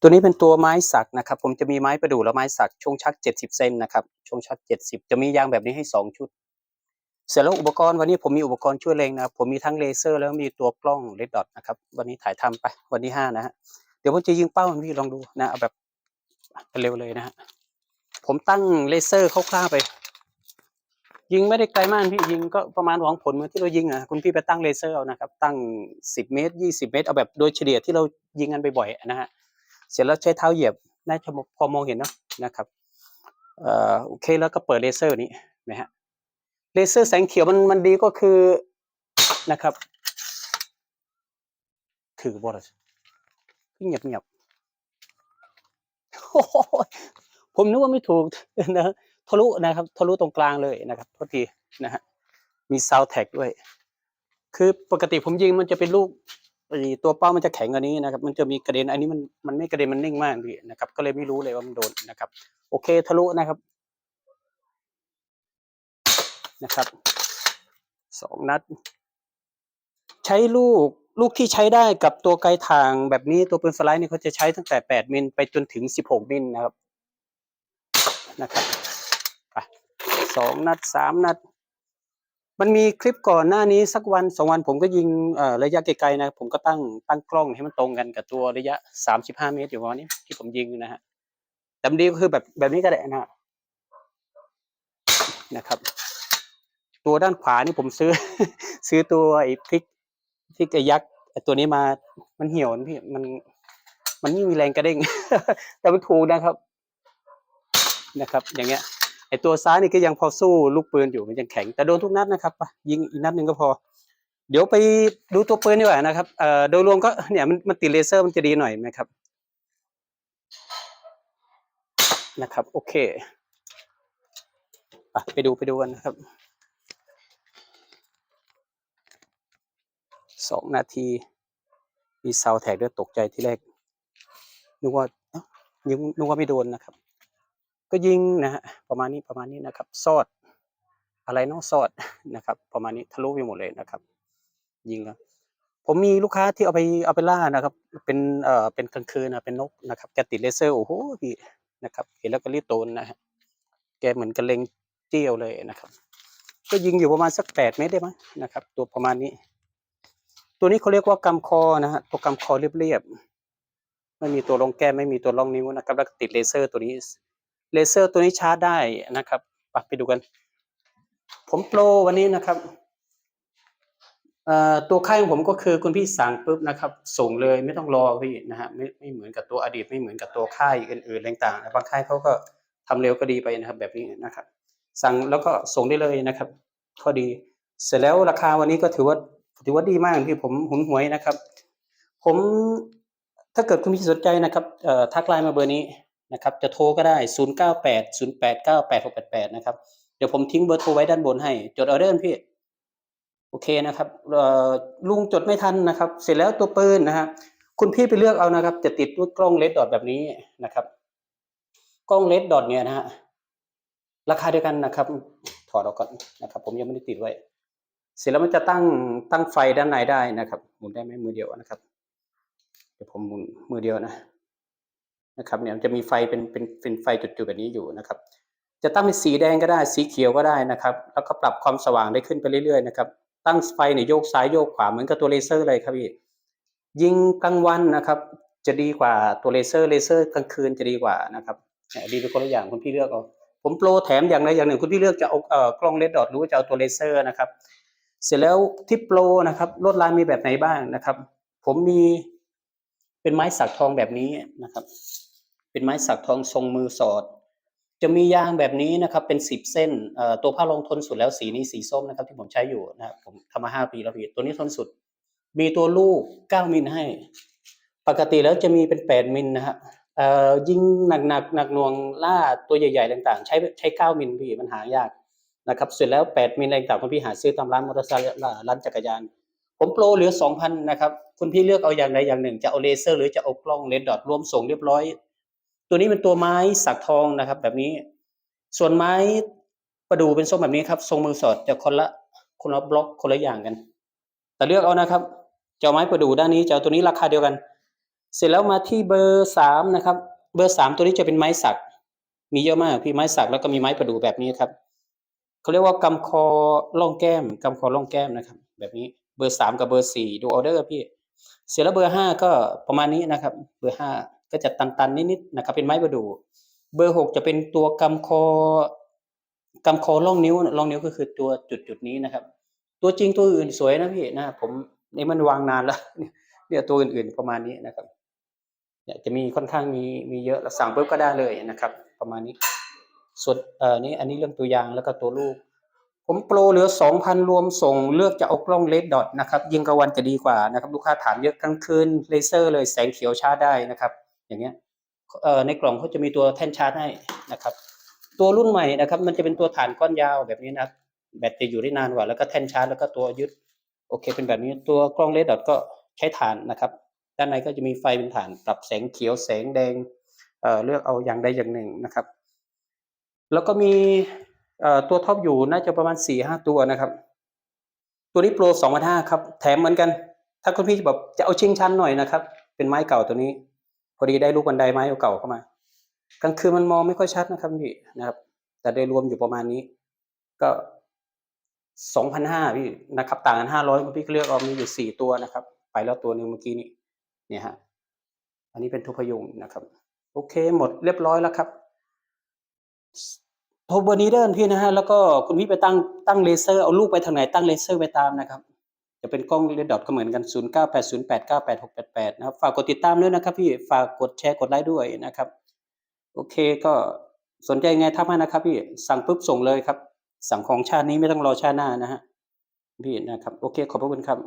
ตัวนี้เป็นตัวไม้สักนะครับ ผมจะมีไม้ประดู่และไม้สักช่วงชัก 70 เซนนะครับช่วงชัก 70 จะมียางแบบนี้ให้ 2 ชุด เสร็จแล้วอุปกรณ์วันนี้ผมมีอุปกรณ์ช่วยเลงนะครับผมมีทั้งเลเซอร์แล้วมีตัวกล้องเลดดอทนะครับวันนี้ถ่ายทำไปวันที่ห้านะฮะเดี๋ยวผมจะยิงเป้าพี่ลองดูนะเอาแบบเร็วเลยนะฮะผมตั้งเลเซอร์คร่าวๆไป ยิงไม่ได้ไกลมากพี่ยิงก็ประมาณหวังผลเหมือนที่เรายิงอะคุณพี่ไปตั้งเลเซอร์เอานะครับตั้ง 10 เมตร 20 เมตรเอาแบบโดยเฉลี่ยที่เรายิงกันบ่อยๆนะฮะ เสร็จแล้วใช้เท้าเหยียบน่าจะพอมองเห็นเนอะนะครับเอ่อโอเคแล้วก็เปิดเลเซอร์นี้นะฮะเลเซอร์แสงเขียวมันมันดีก็คือนะครับ ถือบอลเงียบเงียบผมนึกว่าไม่ถูกนะทะลุนะครับทะลุตรงกลางเลยนะครับโทษทีนะฮะมีซาวแท็กด้วย คือปกติผมยิงมันจะเป็นลูก ไอตัวเป้ามันจะแข็งกว่านี้นะครับ มันจะมีกระเด็นอันนี้มันมันไม่กระเด็นมันนิ่งมากพี่นะครับ ก็เลยไม่รู้เลยว่ามันโดนนะครับ โอเคทะลุนะครับนะครับสองนัด ใช้ลูกลูกที่ใช้ได้กับตัวไกลทางแบบนี้ตัวปืนสไลด์นี่เขาจะใช้ตั้งแต่แปดมิลไปจนถึงสิบหกมิลนะครับนะครับสองนัดสามนัด มันมีคลิปก่อนหน้านี้สักวันสองวันผมก็ยิงระยะไกลๆนะ ผมก็ตั้งตั้งกล้องให้มันตรงกันกับตัวระยะสามสิบห้าเมตรอยู่ประมาณนี้ที่ผมยิงนะฮะแต่มันดีก็คือแบบแบบนี้ก็ได้นะนะครับ ตัวด้านขวานี่ผมซื้อ ซื้อตัวไอ้พริกพริกไอ้ยักษ์ตัวนี้มามันเหี่ยวพี่มัน มันไม่มีแรงกระเด้งแต่มันถูกนะครับ นะครับ อย่างเงี้ย ไอตัวซ้ายนี่ก็ยังพอสู้ลูกปืนอยู่มันยังแข็ง แต่โดนทุกนัดนะครับยิงอีกนัดหนึ่งก็พอ เดี๋ยวไปดูตัวปืนดีกว่านะครับเอ่อโดยรวมก็เนี่ยมันมันติดเลเซอร์มันจะดีหน่อยไหมครับนะครับโอเคอะไปดูไปดูกันนะครับสองนาทีมีซาวแท็กด้วยตกใจที่แรกนึกว่ายิงนึกว่าไม่โดนนะครับ ก็ยิงนะฮะประมาณนี้ประมาณนี้นะครับซอดอะไรเนาะซอดนะครับ ประมาณนี้ทะลุไปหมดเลยนะครับ ยิงแล้วผมมีลูกค้าที่เอาไปเอาไปล่านะครับ เป็นเอ่อเป็นกลางคืนนะเป็นนกนะครับแกติดเลเซอร์โอ้โหพี่นะครับเห็นแล้วก็รีบโตนนะฮะแกเหมือนกระเลงเจี้ยวเลยนะครับ ก็ยิงอยู่ประมาณสักแปดเมตรได้มั้งนะครับ ตัวประมาณนี้ ตัวนี้เขาเรียกว่ากำคอนะฮะตัวกำคอเรียบๆไม่มีตัวรองแก้มไม่มีตัวรองนิ้วนะครับแล้วติดเลเซอร์ตัวนี้ เลเซอร์ตัวนี้ชาร์จได้นะครับไปดูกัน ผมโปรวันนี้นะครับตัวค่ายของผมก็คือคุณพี่สั่งปุ๊บนะครับ ส่งเลยไม่ต้องรอพี่นะฮะไม่ไม่เหมือนกับตัวอดีตไม่เหมือนกับตัวค่ายอื่นๆต่างๆบางค่ายเขาก็ทำเร็วก็ดีไปนะครับ แบบนี้นะครับ สั่งแล้วก็ส่งได้เลยนะครับข้อดี เสร็จแล้วราคาวันนี้ก็ถือว่าถือว่าดีมากที่ผมหุนหวยนะครับ ผมถ้าเกิดคุณพี่สนใจนะครับทักไลน์มาเบอร์นี้ นะครับจะโทรก็ได้ 0 9 8 0 8 9 8 6 8 8 นะครับ เดี๋ยวผมทิ้งเบอร์โทรไว้ด้านบนให้ จดออเดอร์พี่ โอเคนะครับลุงจดไม่ทันนะครับ เสร็จแล้วตัวปืนนะฮะคุณพี่ไปเลือกเอานะครับ จะติดด้วยกล้องเลดดอทแบบนี้นะครับ กล้องเลดดอทเนี่ยนะฮะราคาเดียวกันนะครับ ถอดออกก่อนนะครับ ผมยังไม่ได้ติดไว้ เสร็จแล้วมันจะตั้งตั้งไฟด้านในได้นะครับ หมุนได้ไหมมือเดียวนะครับ เดี๋ยวผมหมุนมือเดียวนะ นะครับเนี่ยจะมีไฟเป็นเป็นเป็นไฟจุดๆแบบนี้อยู่นะครับ จะตั้งเป็นสีแดงก็ได้สีเขียวก็ได้นะครับ แล้วก็ปรับความสว่างได้ขึ้นไปเรื่อยๆนะครับตั้งไฟเนี่ยโยกซ้ายโยกขวาเหมือนกับตัวเลเซอร์เลยครับพี่ยิงกลางวันนะครับ จะดีกว่าตัวเลเซอร์เลเซอร์กลางคืนจะดีกว่านะครับเนี่ยดีเป็นคนละอย่างคุณพี่เลือกเอาผมโปรแถมอย่างใดอย่างหนึ่งคุณพี่เลือกจะเอาเอ่อกล้องเลดดอทหรือว่าจะเอาตัวเลเซอร์นะครับ เสร็จแล้วที่โปรนะครับลวดลายมีแบบไหนบ้างนะครับ ผมมีเป็นไม้สักทองแบบนี้นะครับ เป็นไม้สักทองทรงมือสอด จะมียางแบบนี้นะครับเป็นสิบเส้นตัวผ้าลงทนสุดแล้วสีนี้สีส้มนะครับที่ผมใช้อยู่นะครับผมทำมาห้าปีแล้วพี่ตัวนี้ทนสุด มีตัวลูกเก้ามิลให้ ปกติแล้วจะมีเป็นแปดมิลนะฮะเอ่อยิงหนักหนักหนักหน่วงล่าตัวใหญ่ๆต่างๆ ใช้ใช้เก้ามิลพี่มันหายากนะครับเสร็จแล้วแปดมิลอะไรต่างๆคุณพี่หาซื้อตามร้านมอเตอร์ไซค์ร้านจักรยาน ผมโปรเหลือสองพันนะครับ คุณพี่เลือกเอาอย่างใดอย่างหนึ่ง จะเอาเลเซอร์หรือจะเอากล้องเลนส์ดอทรวมส่งเรียบร้อย ตัวนี้เป็นตัวไม้สักทองนะครับ แบบนี้ ส่วนไม้ประดูเป็นทรงแบบนี้ครับ ทรงมือสอดจะคนละคนละบล็อกคนละอย่างกัน แต่เลือกเอานะครับจะเอาไม้ประดูด้านนี้จะเอาตัวนี้ราคาเดียวกัน เสร็จแล้วมาที่เบอร์สามนะครับ เบอร์สามตัวนี้จะเป็นไม้สัก มีเยอะมากพี่ไม้สักแล้วก็มีไม้ประดูแบบนี้ครับเขาเรียกว่ากำคอล่องแก้มกำคอล่องแก้มนะครับ แบบนี้เบอร์สามกับเบอร์สี่ดูออเดอร์พี่ เสร็จแล้วเบอร์ห้าก็ประมาณนี้นะครับ เบอร์ห้า ก็จะตันๆนิดๆนะครับเป็นไม้ประดู่เบอร์หกจะเป็นตัวกำคอกำคอล่องนิ้วล่องนิ้วก็คือตัวจุดจุดๆนี้นะครับ ตัวจริงตัวอื่นสวยนะพี่นะผมนี่มันวางนานแล้วเนี่ยตัวอื่นๆประมาณนี้นะครับเนี่ยจะมีค่อนข้างมีมีเยอะสั่งปุ๊บก็ได้เลยนะครับ ประมาณนี้ส่วนเอ่อนี่อันนี้เรื่องตัวอย่างแล้วก็ตัวลูก ผมโปรเหลือสองพันรวมส่งเลือกจะเอากล้องเลดดอทนะครับยิงกลางวันจะดีกว่านะครับ ลูกค้าถามเยอะกลางคืนเลเซอร์เลยแสงเขียวชาร์จได้นะครับ อย่างเงี้ยในกล่องเขาจะมีตัวแท่นชาร์จให้นะครับ ตัวรุ่นใหม่นะครับ มันจะเป็นตัวฐานก้อนยาวแบบนี้นะครับแบตจะอยู่ได้นานกว่า แล้วก็แท่นชาร์จแล้วก็ตัวยึดโอเค เป็นแบบนี้ตัวกล้องเลดดอทก็ใช้ฐานนะครับ ด้านในก็จะมีไฟเป็นฐานปรับแสงเขียวแสงแดงเอ่อเลือกเอาอย่างใดอย่างหนึ่งนะครับ แล้วก็มีตัวท็อปอยู่น่าจะประมาณสี่ห้าตัวนะครับ ตัวนี้โปรสองพันห้าครับ แถมเหมือนกัน ถ้าคุณพี่แบบจะเอาชิงชันหน่อยนะครับ เป็นไม้เก่าตัวนี้ พอดีได้ลูกบันไดไม้เก่าๆเข้ามากลางคืนมันมองไม่ค่อยชัดนะครับพี่นะครับ แต่โดยรวมอยู่ประมาณนี้ ก็สองพันห้าพี่นะครับ ต่างกันห้าร้อยพี่เลือกเอามีอยู่สี่ตัวนะครับ ไปแล้วตัวหนึ่งเมื่อกี้นี้เนี่ยฮะอันนี้เป็นทุพยุงนะครับ โอเคหมดเรียบร้อยแล้วครับโทรเบอร์นี้เดินพี่นะฮะแล้วก็คุณพี่ไปตั้งตั้งเลเซอร์เอาลูกไปทางไหนตั้งเลเซอร์ไปตามนะครับ จะเป็นกล้องเลดดอทก็เหมือนกัน 0 9 8 0 8 9 8 6 8 8 นะครับ ฝากกดติดตามด้วยนะครับพี่ ฝากกดแชร์กดไลค์ด้วยนะครับ โอเคก็สนใจไงทักมานะครับพี่ สั่งปุ๊บส่งเลยครับ สั่งของชาตินี้ไม่ต้องรอชาติหน้านะฮะพี่นะครับ โอเค ขอบพระคุณครับ